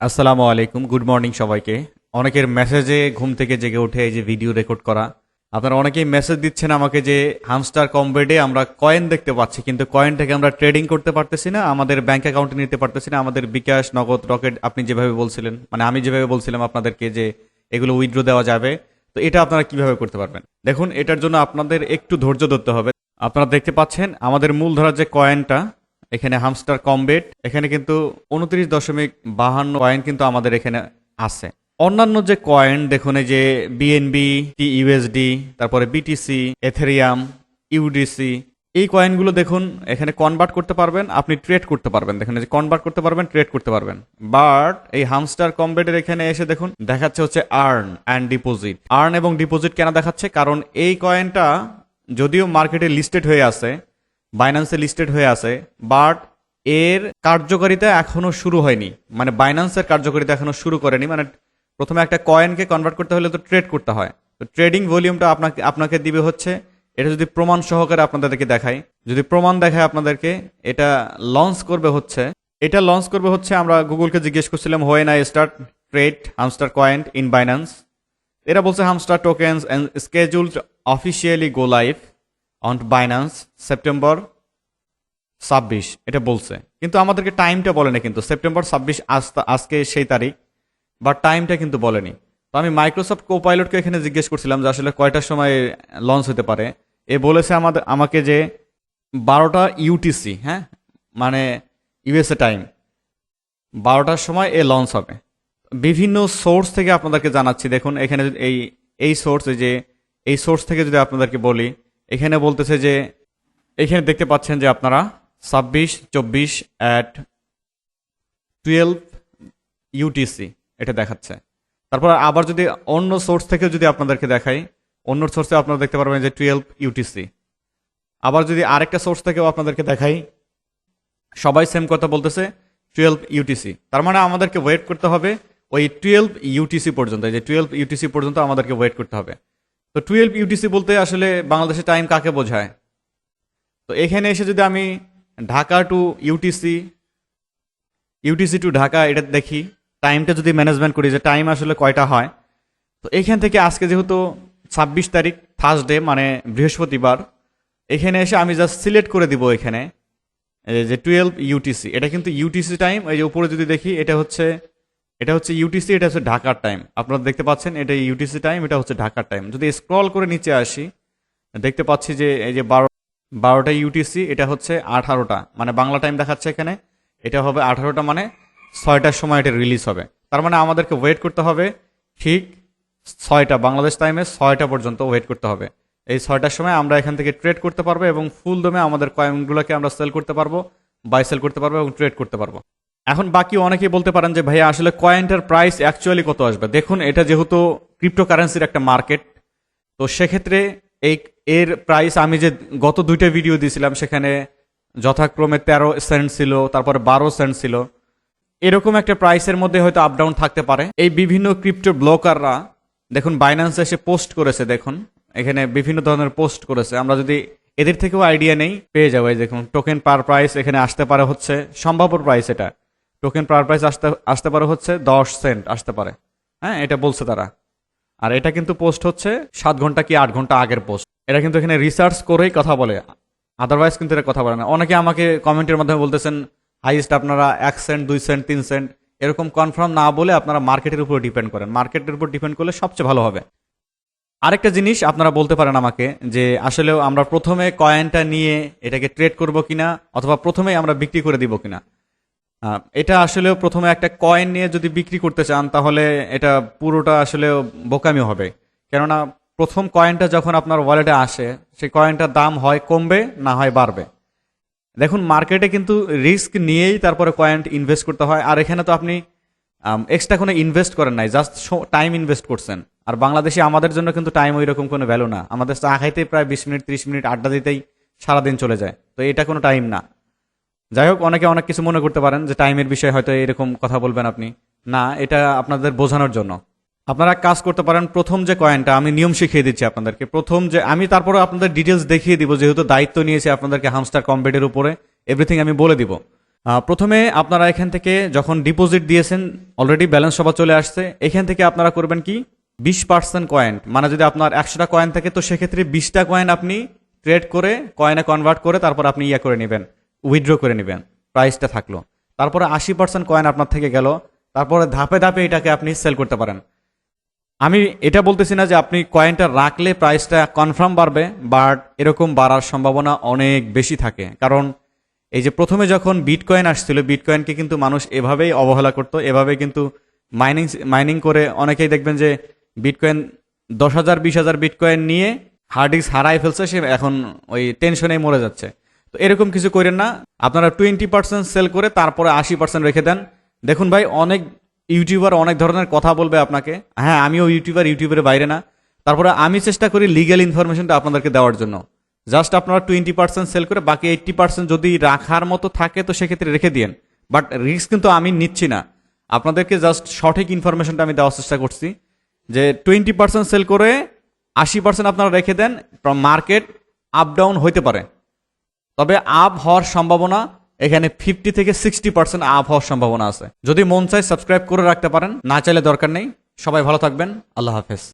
আসসালামু আলাইকুম, good morning সবাইকে। অনেকের মেসেজে ঘুম থেকে জেগে উঠে এই যে ভিডিও রেকর্ড করা। আপনারা অনেকেই মেসেজ দিচ্ছেন আমাকে যে হামস্টার কমবেডে আমরা কয়েন দেখতে পাচ্ছি, কিন্তু কয়েন থেকে আমরা ট্রেডিং করতে পারতেছি না, আমাদের ব্যাংক অ্যাকাউন্টে নিতে পারতেছি না, আমাদের বিকাশ, নগদ, রকেট, আপনি যেভাবে বলছিলেন মানে আমি যেভাবে বলছিলাম আপনাদেরকে যে এগুলো উইথড্র দেওয়া যাবে, তো এটা আপনারা কীভাবে করতে পারবেন? দেখুন, এটার জন্য আপনাদের একটু ধৈর্য ধরতে হবে। আপনারা দেখতে পাচ্ছেন, আমাদের মূলধারার যে কয়েনটা এখানে হামস্টার কমবেট এখানে কিন্তু উনত্রিশ দশমিক বাহান্ন কয়েন কিন্তু আমাদের এখানে আছে। অন্যান্য যে কয়েন দেখুন যে বিএনবি টি ইউএসডি তারপরে বিটিসি এথেরিয়াম ইউডিসি এই কয়েনগুলো দেখুন, এখানে কনভার্ট করতে পারবেন, আপনি ট্রেড করতে পারবেন। দেখুন যে কনভার্ট করতে পারবেন ট্রেড করতে পারবেন। বাট এই হামস্টার কমবেটের এখানে এসে দেখুন, দেখাচ্ছে হচ্ছে আর্ন অ্যান্ড ডিপোজিট আর্ন এবং ডিপোজিট কেন দেখাচ্ছে? কারণ এই কয়েনটা যদিও মার্কেটে লিস্টেড হয়ে আছে বাইন্যান্সে লিস্টেড হয়ে আছে বাট এর কার্যকারিতা এখনও শুরু হয়নি। মানে বাইন্যান্সের কার্যকারিতা এখনও শুরু করেনি। মানে প্রথমে একটা কয়েনকে কনভার্ট করতে হলে তো ট্রেড করতে হয়। তো ট্রেডিং ভলিউমটা আপনাকে আপনাকে দিবে হচ্ছে, এটা যদি প্রমাণ সহকারে আপনাদেরকে দেখাই। যদি প্রমাণ দেখায় আপনাদেরকে, এটা লঞ্চ করবে হচ্ছে, এটা লঞ্চ করবে হচ্ছে, আমরা গুগলকে জিজ্ঞেস করছিলাম when I start trade hamster coin in Binance এরা বলছে hamster tokens and scheduled officially go live on Binance September ছাব্বিশ, এটা বলছে। কিন্তু আমাদেরকে টাইমটা বলেনি কিন্তু সেপ্টেম্বর ছাব্বিশ আজকে সেই তারিখ বা টাইমটা কিন্তু বলেনি। তো আমি মাইক্রোসফট কো পাইলটকে এখানে জিজ্ঞেস করছিলাম যে আসলে কয়টার সময় লঞ্চ হতে পারে। এ বলেছে আমাদের, আমাকে যে বারোটা ইউটিসি হ্যাঁ? মানে ইউএসএ টাইম বারোটার সময় এ লঞ্চ হবে। বিভিন্ন সোর্স থেকে আপনাদেরকে জানাচ্ছি। দেখুন, এখানে এই এই সোর্স যে, এই সোর্স থেকে যদি আপনাদেরকে বলি এখানে বলতেছে যে, এখানে দেখতে পাচ্ছেন যে আপনারা ছাব্বিশ, চব্বিশ অ্যাট টুয়েলভ ইউটিসি এটা দেখাচ্ছে। তারপর আবার যদি অন্য সোর্স থেকে যদি আপনাদেরকে দেখাই, অন্য সোর্সে আপনারা দেখতে পারবেন যে টুয়েলভ ইউটিসি আবার যদি আরেকটা সোর্স থেকেও আপনাদেরকে দেখাই, সবাই সেম কথা বলতেছে টুয়েলভ ইউটিসি তার মানে আমাদেরকে ওয়েট করতে হবে ওই টুয়েলভ ইউটিসি পর্যন্ত যে টুয়েলভ ইউটিসি পর্যন্ত আমাদেরকে ওয়েট করতে হবে। তো টুয়েলভ ইউটিসি বলতে আসলে বাংলাদেশের টাইম কাকে বোঝায়? তো এখানে এসে যদি আমি Dhaka to UTC UTC to Dhaka এটা দেখি টাইমটা যদি ম্যানেজমেন্ট করি যে টাইম আসলে কয়টা হয়? তো এখান থেকে আজকে যেহেতু ছাব্বিশ তারিখ থার্সডে মানে বৃহস্পতিবার, এখানে এসে আমি জাস্ট সিলেক্ট করে দিব এখানে যে টুয়েলভ ইউটিসি এটা কিন্তু ইউটিসি টাইম এই যে উপরে যদি দেখি, এটা হচ্ছে এটা হচ্ছে ইউটিসি এটা হচ্ছে ঢাকার টাইম আপনারা দেখতে পাচ্ছেন, এটা ইউটিসি টাইম এটা হচ্ছে ঢাকার টাইম যদি স্ক্রল করে নিচে আসি, দেখতে পাচ্ছি যে এই যে বারো, বারোটা ইউটিসি এটা হচ্ছে আঠারোটা। মানে বাংলা টাইম দেখাচ্ছে এখানে, এটা হবে আঠারোটা মানে ছয়টার সময় এটা রিলিজ হবে। তার মানে আমাদেরকে ওয়েট করতে হবে ঠিক ছয়টা, বাংলাদেশ টাইমে ছয়টা পর্যন্ত ওয়েট করতে হবে। এই ছয়টার সময় আমরা এখান থেকে ট্রেড করতে পারব এবং ফুল দমে আমাদের কয়েনগুলোকে আমরা সেল করতে পারব বাই সেল করতে পারব এবং ট্রেড করতে পারব। এখন বাকি অনেকেই বলতে পারেন যে, ভাইয়া, আসলে কয়েনটার প্রাইস অ্যাকচুয়ালি কত আসবে? দেখুন, এটা যেহেতু ক্রিপ্টোকারেন্সির একটা মার্কেট তো সেক্ষেত্রে এই, এর প্রাইস আমি যে গত দুইটা ভিডিও দিয়েছিলাম, সেখানে যথাক্রমে তেরো সেন্ট ছিল, তারপরে বারো সেন্ট ছিল, এরকম একটা প্রাইসের মধ্যে হয়তো আপ ডাউন থাকতে পারে। এই বিভিন্ন ক্রিপ্টো ব্লকাররা দেখুন বাইন্যান্স এসে পোস্ট করেছে, দেখুন, এখানে বিভিন্ন ধরনের পোস্ট করেছে। আমরা যদি এদের থেকেও আইডিয়া নেই, পেয়ে যাব। এই দেখুন টোকেন পার প্রাইস এখানে আসতে পারে হচ্ছে, সম্ভাব্য প্রাইস এটা। টোকেন পার প্রাইস আসতে আসতে পারে হচ্ছে দশ সেন্ট আসতে পারে। হ্যাঁ এটা বলছে তারা। আর এটা কিন্তু পোস্ট হচ্ছে সাত ঘণ্টা কি আট ঘণ্টা আগের পোস্ট এটা কিন্তু এখানে রিসার্চ করেই কথা বলে। আদারওয়াইজ কিন্তু এটা কথা বলে না। অনেকে আমাকে কমেন্টের মাধ্যমে বলতেছেন হাইস্ট আপনারা এক সেন্ট দুই সেন্ট তিন সেন্ট এরকম কনফার্ম না বলে আপনারা মার্কেটের উপর ডিপেন্ড করেন। মার্কেটের উপর ডিপেন্ড করলে সবচেয়ে ভালো হবে। আরেকটা জিনিস আপনারা বলতে পারেন আমাকে যে, আসলেও আমরা প্রথমে কয়েনটা নিয়ে এটাকে ট্রেড করব কিনা, অথবা প্রথমেই আমরা বিক্রি করে দিব কিনা। এটা আসলেও প্রথমে একটা কয়েন নিয়ে যদি বিক্রি করতে চান, তাহলে এটা পুরোটা আসলে বোকামি হবে। কেননা প্রথম কয়েনটা যখন আপনার ওয়ালেটে আসে, সেই কয়েনটার দাম হয় কমবে, না হয় বাড়বে। দেখুন মার্কেটে কিন্তু রিস্ক নিয়েই তারপরে কয়েন ইনভেস্ট করতে হয়। আর এখানে তো আপনি এক্সট্রা কোনো ইনভেস্ট করেন নাই জাস্ট টাইম ইনভেস্ট করছেন। আর বাংলাদেশে আমাদের জন্য কিন্তু টাইম ওই রকম কোনো ভ্যালু না। আমাদের চা খাইতে প্রায় বিশ মিনিট, ত্রিশ মিনিট আড্ডা দিতেই সারাদিন চলে যায়। তো এটা কোনো টাইম না। যাই হোক, অনেকে অনেক কিছু মনে করতে পারেন যে টাইমের বিষয়ে হয়তো এরকম কথা বলবেন আপনি। না, এটা আপনাদের বোঝানোর জন্য। আপনারা কাজ করতে পারেন, প্রথম যে কয়েনটা আমি নিয়ম শিখিয়ে দিচ্ছি আপনাদেরকে। প্রথম যে, আমি তারপরে আপনাদের ডিটেলস দেখিয়ে দিব, যেহেতু দায়িত্ব নিয়েছি আপনাদেরকে হামস্টার কম্বেটের উপরে এভরিথিং আমি বলে দিব। প্রথমে আপনারা এখান থেকে যখন ডিপোজিট দিয়েছেন অলরেডি ব্যালেন্স সভা চলে আসছে, এখান থেকে আপনারা করবেন কি? বিশ পার্সেন্ট কয়েন মানে যদি আপনার একশোটা কয়েন থাকে, তো সেক্ষেত্রে বিশটা কয়েন আপনি ট্রেড করে কয়েনে কনভার্ট করে তারপর আপনি ইয়ে করে নেবেন। উইথড্র করে নেবেন। প্রাইসটা থাকল। তারপরে আশি পার্সেন্ট কয়েন আপনার থেকে গেল। তারপরে ধাপে ধাপে এটাকে আপনি সেল করতে পারেন। আমি এটা বলতেছি না যে আপনি কয়েনটা রাখলে প্রাইসটা কনফার্ম বাড়বে বাট এরকম বাড়ার সম্ভাবনা অনেক বেশি থাকে। কারণ এই যে প্রথমে যখন বিট বিটকয়েন আসছিল বিটকয়েনকে কিন্তু মানুষ এভাবেই অবহেলা করতো এভাবে কিন্তু মাইনিং মাইনিং করে অনেকেই দেখবেন যে বিটকয়েন দশ হাজার, বিশ হাজার বিটকয়েন নিয়ে হার্ড ডিস্ক হারাই ফেলছে, সে এখন ওই টেনশনেই মরে যাচ্ছে। তো এরকম কিছু করেন না। আপনারা টোয়েন্টি পার্সেন্ট সেল করে তারপরে আশি পার্সেন্ট রেখে দেন। দেখুন ভাই, অনেক ইউটিউবার অনেক ধরনের কথা বলবে আপনাকে। হ্যাঁ আমিও ইউটিউবার ইউটিউবের বাইরে না। তারপরে আমি চেষ্টা করি লিগ্যাল ইনফরমেশনটা আপনাদেরকে দেওয়ার জন্য। জাস্ট আপনারা টোয়েন্টি পার্সেন্ট সেল করে বাকি এইট্টি পার্সেন্ট যদি রাখার মতো থাকে তো সেক্ষেত্রে রেখে দিন বাট রিস্ক কিন্তু আমি নিচ্ছি না। আপনাদেরকে জাস্ট সঠিক ইনফরমেশনটা আমি দেওয়ার চেষ্টা করছি। যে টোয়েন্টি পার্সেন্ট সেল করে আশি পার্সেন্ট আপনারা রেখে দেন। মার্কেট আপ ডাউন হইতে পারে। তবে আপ হওয়ার সম্ভাবনা এখানে ফিফটি থেকে সিক্সটি পার্সেন্ট আপ হওয়ার সম্ভাবনা আছে। যদি মন চাই সাবস্ক্রাইব করে রাখতে পারেন, না চাইলে দরকার নেই। সবাই ভালো থাকবেন। আল্লাহ হাফেজ।